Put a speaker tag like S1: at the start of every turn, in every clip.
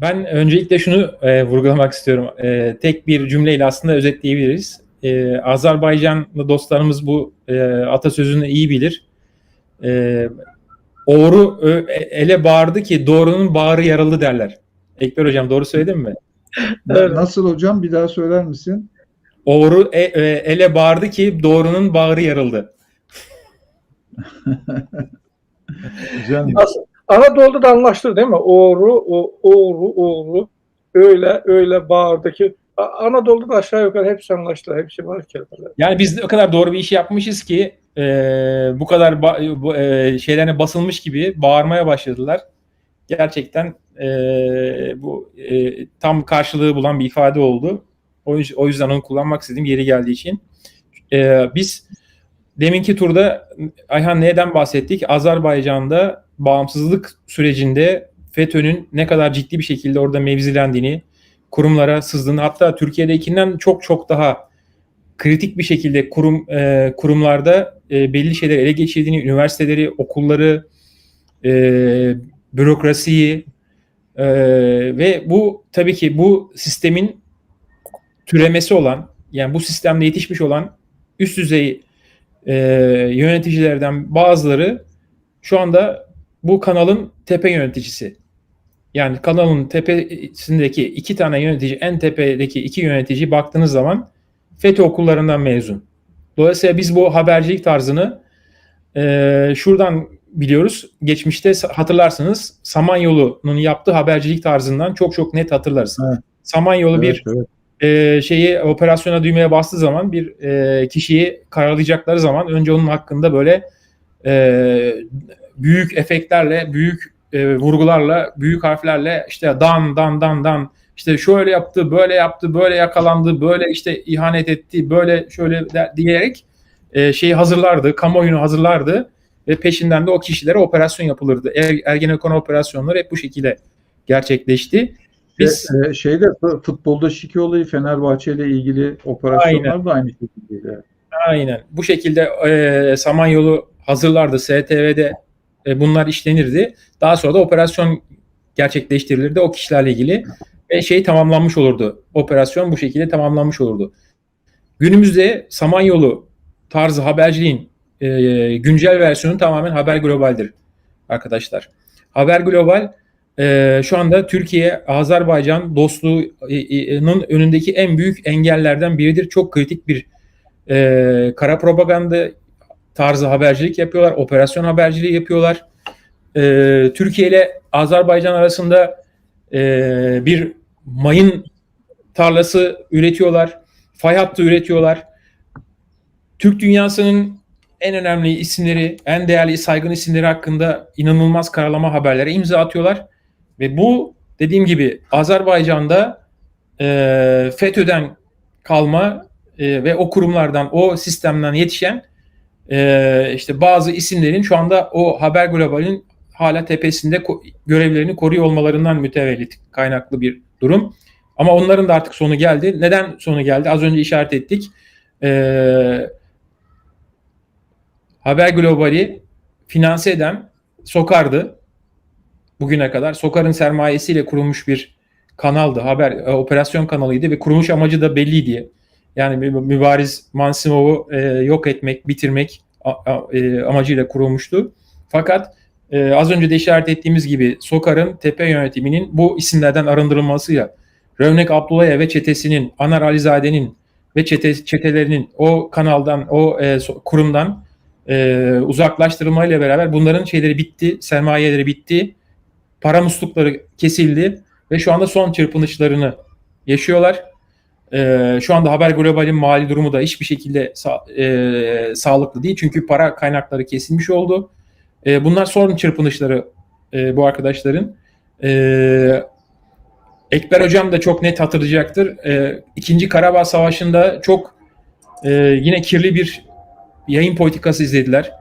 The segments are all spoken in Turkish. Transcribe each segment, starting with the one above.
S1: Ben öncelikle şunu e, vurgulamak istiyorum. E, tek bir cümleyle aslında özetleyebiliriz. E, Azerbaycanlı dostlarımız bu e, atasözünü iyi bilir. E, Oğru ö- ele bağırdı ki doğrunun bağrı yaralı derler. Ekber Hocam doğru söyledim mi?
S2: Evet.
S3: Nasıl hocam bir daha söyler misin?
S1: Oğru e- e, ele bağırdı ki doğrunun bağrı yarıldı.
S3: Güzel.
S2: As- Anadolu'da da anlaştı değil mi? Oğru, oğru, oğru. Öyle, öyle bağırdı ki. A- Anadolu'da da aşağı yukarı hepsi anlaştı. Hepsi var kelimeler.
S1: Yani biz o kadar doğru bir iş yapmışız ki e, bu kadar ba- bu, e, şeylerine basılmış gibi bağırmaya başladılar. Gerçekten e, bu e, tam karşılığı bulan bir ifade oldu. O yüzden onu kullanmak istedim yeri geldiği için. E, biz deminki turda Ayhan neden bahsettik? Azerbaycan'da bağımsızlık sürecinde FETÖ'nün ne kadar ciddi bir şekilde orada mevzilendiğini, kurumlara sızdığını hatta Türkiye'dekinden çok çok daha kritik bir şekilde kurum e, kurumlarda e, belli şeyler ele geçirdiğini, üniversiteleri, okulları, e, bürokrasiyi e, ve bu tabii ki bu sistemin türemesi olan, yani bu sistemde yetişmiş olan üst düzey e, yöneticilerden bazıları şu anda bu kanalın tepe yöneticisi. Yani kanalın tepesindeki iki tane yönetici, en tepedeki iki yönetici baktığınız zaman FETÖ okullarından mezun. Dolayısıyla biz bu habercilik tarzını e, şuradan biliyoruz. Geçmişte hatırlarsınız Samanyolu'nun yaptığı habercilik tarzından çok çok net hatırlarız.
S3: Evet.
S1: Samanyolu bir
S3: Evet, evet.
S1: e, şeyi operasyona düğmeye bastığı zaman bir e, kişiyi karalayacakları zaman önce onun hakkında böyle e, büyük efektlerle, büyük e, vurgularla, büyük harflerle işte dan dan dan dan işte şöyle yaptı, böyle yaptı, böyle yakalandı, böyle işte ihanet etti, böyle şöyle de- diyerek e, şeyi hazırlardı, kamuoyunu hazırlardı ve peşinden de o kişilere operasyon yapılırdı. Er, Ergenekon operasyonları hep bu şekilde gerçekleşti. Biz
S3: e, şeyde futbolda şike olayı Fenerbahçe ile ilgili operasyonlar da aynı şekilde.
S1: Aynen. Bu şekilde e, Samanyolu hazırlardı. STV'de e, bunlar işlenirdi. Daha sonra da operasyon gerçekleştirilirdi o kişilerle ilgili ve şey tamamlanmış olurdu. Operasyon bu şekilde tamamlanmış olurdu. Günümüzde Samanyolu tarzı haberciliğin e, güncel versiyonu tamamen Haber Global'dir arkadaşlar. Haber Global e, şu anda Türkiye-Azerbaycan dostluğunun önündeki en büyük engellerden biridir. Çok kritik bir e, kara propaganda tarzı habercilik yapıyorlar, operasyon haberciliği yapıyorlar. E, Türkiye ile Azerbaycan arasında e, bir mayın tarlası üretiyorlar, fay hattı üretiyorlar. Türk dünyasının en önemli isimleri, en değerli saygın isimleri hakkında inanılmaz karalama haberlere imza atıyorlar. Ve bu dediğim gibi Azerbaycan'da e, FETÖ'den kalma e, ve o kurumlardan, o sistemden yetişen e, işte bazı isimlerin şu anda o Haber Global'in hala tepesinde ko- görevlerini koruyor olmalarından mütevellit kaynaklı bir durum. Ama onların da artık sonu geldi. Neden sonu geldi? Az önce işaret ettik. E, Haber Global'i finanse eden Sokar'dı bugüne kadar. Sokar'ın sermayesiyle kurulmuş bir kanaldı. Haber e, operasyon kanalıydı ve kuruluş amacı da belliydi. Yani mü- mübariz Mansimov'u e, yok etmek, bitirmek a- a- e, amacıyla kurulmuştu. Fakat e, az önce de işaret ettiğimiz gibi Sokar'ın tepe yönetiminin bu isimlerden arındırılmasıyla Rövnek Abdullayev ve çetesinin, Anar Alizade'nin ve çete, çetelerinin o kanaldan, o e, kurumdan e, uzaklaştırılmayla beraber bunların şeyleri bitti, sermayeleri bitti, para muslukları kesildi ve şu anda son çırpınışlarını yaşıyorlar. Ee, şu anda Haber Global'in mali durumu da hiçbir şekilde sa- e, sağlıklı değil. Çünkü para kaynakları kesilmiş oldu. E, bunlar son çırpınışları e, bu arkadaşların. E, Ekber Hocam da çok net hatırlayacaktır. E, İkinci Karabağ Savaşı'nda çok e, yine kirli bir yayın politikası izlediler.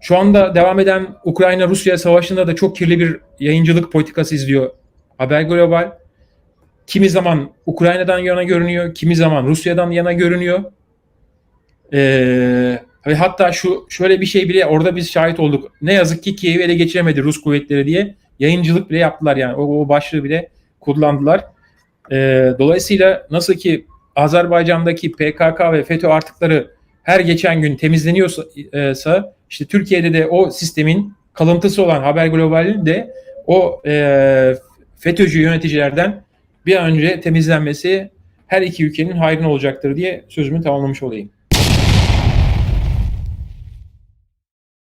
S1: Şu anda devam eden Ukrayna-Rusya savaşında da çok kirli bir yayıncılık politikası izliyor Haber Global. Kimi zaman Ukrayna'dan yana görünüyor, kimi zaman Rusya'dan yana görünüyor. Ee, hatta şu şöyle bir şey bile orada biz şahit olduk. Ne yazık ki Kiev'i ele geçiremedi Rus kuvvetleri diye yayıncılık bile yaptılar yani o, o başlığı bile kullandılar. E, dolayısıyla nasıl ki Azerbaycan'daki PKK ve FETÖ artıkları her geçen gün temizleniyorsa e, işte Türkiye'de de o sistemin kalıntısı olan Haber Global'in de o e, FETÖ'cü yöneticilerden bir an önce temizlenmesi her iki ülkenin hayrına olacaktır diye sözümü tamamlamış olayım.